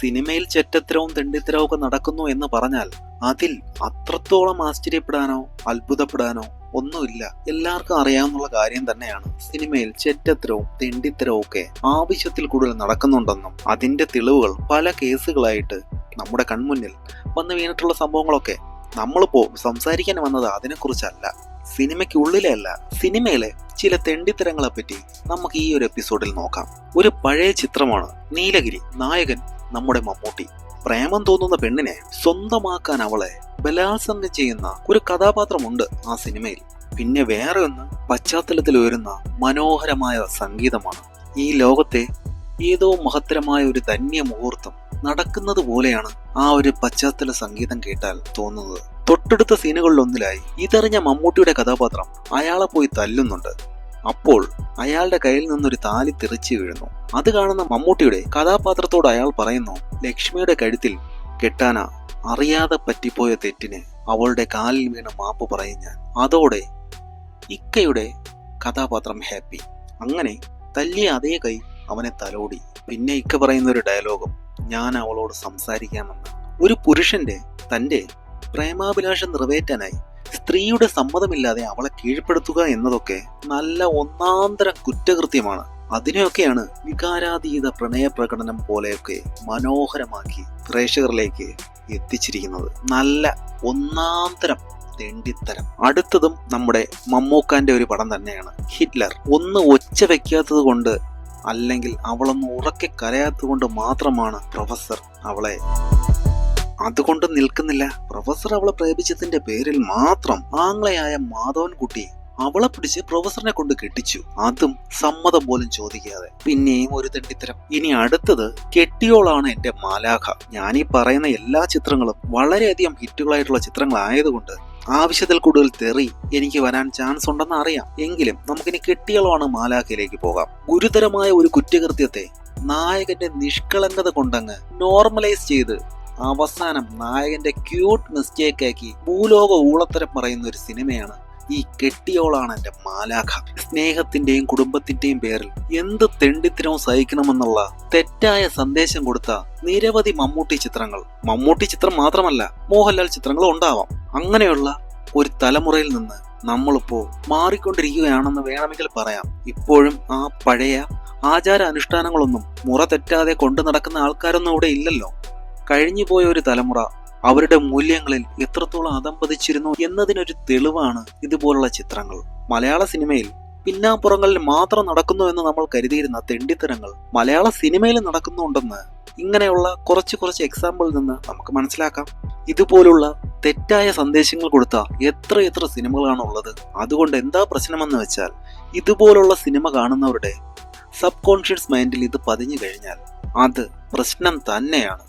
സിനിമയിൽ ചെറ്റത്തരവും തെണ്ടിത്തരവും ഒക്കെ നടക്കുന്നു എന്ന് പറഞ്ഞാൽ അതിൽ അത്രത്തോളം ആശ്ചര്യപ്പെടാനോ അത്ഭുതപ്പെടാനോ ഒന്നുമില്ല. എല്ലാവർക്കും അറിയാവുന്ന കാര്യം തന്നെയാണ്. സിനിമയിൽ ചെറ്റത്തരവും തെണ്ടിത്തരവും ഒക്കെ ആവശ്യത്തിൽ കൂടുതൽ നടക്കുന്നുണ്ടെന്നും അതിന്റെ തെളിവുകൾ പല കേസുകളായിട്ട് നമ്മുടെ കൺമുന്നിൽ വന്നു വീണിട്ടുള്ള സംഭവങ്ങളൊക്കെ നമ്മളിപ്പോ സംസാരിക്കാൻ വന്നത് അതിനെക്കുറിച്ചല്ല. സിനിമയ്ക്കുള്ളിലെ അല്ല സിനിമയിലെ ചില തെണ്ടിത്തരങ്ങളെ പറ്റി നമുക്ക് ഈ ഒരു എപ്പിസോഡിൽ നോക്കാം. ഒരു പഴയ ചിത്രമാണ് നീലഗിരി നായകൻ നമ്മുടെ മമ്മൂട്ടി. പ്രേമം തോന്നുന്ന പെണ്ണിനെ സ്വന്തമാക്കാൻ അവളെ ബലാത്സംഗം ചെയ്യുന്ന ഒരു കഥാപാത്രമുണ്ട് ആ സിനിമയിൽ. പിന്നെ വേറെ ഒന്ന് പശ്ചാത്തലത്തിൽ ഉയരുന്ന മനോഹരമായ സംഗീതമാണ്. ഈ ലോകത്തെ ഏതോ മഹത്തരമായ ഒരു ധന്യ മുഹൂർത്തം നടക്കുന്നത് പോലെയാണ് ആ ഒരു പശ്ചാത്തല സംഗീതം കേട്ടാൽ തോന്നുന്നത്. തൊട്ടടുത്ത സീനുകളിലൊന്നിലായി ഇതറിഞ്ഞ മമ്മൂട്ടിയുടെ കഥാപാത്രം അയാളെ പോയി തല്ലുന്നുണ്ട്. അപ്പോൾ അയാളുടെ കയ്യിൽ നിന്നൊരു താലി തെറിച്ചു വീഴുന്നു. അത് കാണുന്ന മമ്മൂട്ടിയുടെ കഥാപാത്രത്തോട് അയാൾ പറയുന്നു ലക്ഷ്മിയുടെ കഴുത്തിൽ കെട്ടാന അറിയാതെ പറ്റിപ്പോയ തെറ്റിന് അവളുടെ കാലിൽ വീണ മാപ്പ് പറയും ഞാൻ. അതോടെ ഇക്കയുടെ കഥാപാത്രം ഹാപ്പി. അങ്ങനെ തല്ലിയ അതേ കൈ അവനെ തലോടി. പിന്നെ ഇക്ക പറയുന്ന ഒരു ഡയലോഗും ഞാൻ അവളോട് സംസാരിക്കാമെന്ന്. ഒരു പുരുഷന്റെ തന്റെ പ്രേമാഭിലാഷം നിറവേറ്റാനായി സ്ത്രീയുടെ സമ്മതമില്ലാതെ അവളെ കീഴ്പ്പെടുത്തുക എന്നതൊക്കെ നല്ല ഒന്നാന്തര കുറ്റകൃത്യമാണ്. അതിനെയൊക്കെയാണ് വികാരാതീത പ്രണയ പ്രകടനം പോലെയൊക്കെ മനോഹരമാക്കി പ്രേക്ഷകരിലേക്ക് എത്തിച്ചിരിക്കുന്നത്. നല്ല ഒന്നാന്തരം തെണ്ടിത്തരം. അടുത്തതും നമ്മുടെ മമ്മൂക്കാന്റെ ഒരു പടം തന്നെയാണ്. ഹിറ്റ്ലർ. ഒന്ന് ഒച്ച വെക്കാത്തത് കൊണ്ട് അല്ലെങ്കിൽ അവളൊന്ന് ഉറക്കെ കരയാത്തത് കൊണ്ട് മാത്രമാണ് പ്രൊഫസർ അവളെ അതുകൊണ്ട് നിൽക്കുന്നില്ല. പ്രൊഫസർ അവളെ പ്രേമിച്ചതിന്റെ പേരിൽ മാത്രം ആംഗ്ലയായ മാധവൻകുട്ടി അവളെ പിടിച്ച് പ്രൊഫസറിനെ കൊണ്ട് കെട്ടിച്ചു. അതും സമ്മതം പോലും ചോദിക്കാതെ. പിന്നെയും ഒരു തെണ്ടിത്തരം. ഇനി അടുത്തത് കെട്ടിയോളാണ് എന്റെ മാലാഖ. ഞാൻ ഈ പറയുന്ന എല്ലാ ചിത്രങ്ങളും വളരെയധികം ഹിറ്റുകളായിട്ടുള്ള ചിത്രങ്ങളായതുകൊണ്ട് ആവശ്യത്തിൽ കൂടുതൽ തെറി എനിക്ക് വരാൻ ചാൻസ് ഉണ്ടെന്ന് അറിയാം. എങ്കിലും നമുക്കിനി കെട്ടിയോളാണ് മാലാഖയിലേക്ക് പോകാം. ഗുരുതരമായ ഒരു കുറ്റകൃത്യത്തെ നായകന്റെ നിഷ്കളങ്കത കൊണ്ടങ്ങ് നോർമലൈസ് ചെയ്ത് അവസാനം നായകന്റെ ക്യൂട്ട് മിസ്റ്റേക്ക് ആക്കി ഭൂലോക ഊളത്തരം പറയുന്ന ഒരു സിനിമയാണ് ഈ കെട്ടിയോളാണ് എന്റെ മാലാഖ. സ്നേഹത്തിന്റെയും കുടുംബത്തിന്റെയും പേരിൽ എന്ത് തെണ്ടിത്തരവും സഹിക്കണമെന്നുള്ള തെറ്റായ സന്ദേശം കൊടുത്ത നിരവധി മമ്മൂട്ടി ചിത്രങ്ങൾ. മമ്മൂട്ടി ചിത്രം മാത്രമല്ല മോഹൻലാൽ ചിത്രങ്ങളും ഉണ്ടാവാം. അങ്ങനെയുള്ള ഒരു തലമുറയിൽ നിന്ന് നമ്മളിപ്പോ മാറിക്കൊണ്ടിരിക്കുകയാണെന്ന് വേണമെങ്കിൽ പറയാം. ഇപ്പോഴും ആ പഴയ ആചാര അനുഷ്ഠാനങ്ങളൊന്നും മുറ തെറ്റാതെ കൊണ്ടു നടക്കുന്ന ആൾക്കാരൊന്നും അവിടെ ഇല്ലല്ലോ. കഴിഞ്ഞുപോയ ഒരു തലമുറ അവരുടെ മൂല്യങ്ങളിൽ എത്രത്തോളം അതമ്പതിച്ചിരുന്നു എന്നതിനൊരു തെളിവാണ് ഇതുപോലുള്ള ചിത്രങ്ങൾ. മലയാള സിനിമയിൽ പിന്നാപ്പുറങ്ങളിൽ മാത്രം നടക്കുന്നു എന്ന് നമ്മൾ കരുതിയിരുന്ന തെണ്ടിത്തരങ്ങൾ മലയാള സിനിമയിൽ നടക്കുന്നുണ്ടെന്ന് ഇങ്ങനെയുള്ള കുറച്ച് കുറച്ച് എക്സാമ്പിളിൽ നിന്ന് നമുക്ക് മനസ്സിലാക്കാം. ഇതുപോലുള്ള തെറ്റായ സന്ദേശങ്ങൾ കൊടുത്ത എത്ര എത്ര സിനിമകളാണ് ഉള്ളത്. അതുകൊണ്ട് എന്താ പ്രശ്നമെന്ന് വെച്ചാൽ ഇതുപോലുള്ള സിനിമ കാണുന്നവരുടെ സബ് കോൺഷ്യസ് മൈൻഡിൽ ഇത് പതിഞ്ഞു കഴിഞ്ഞാൽ അത് പ്രശ്നം തന്നെയാണ്.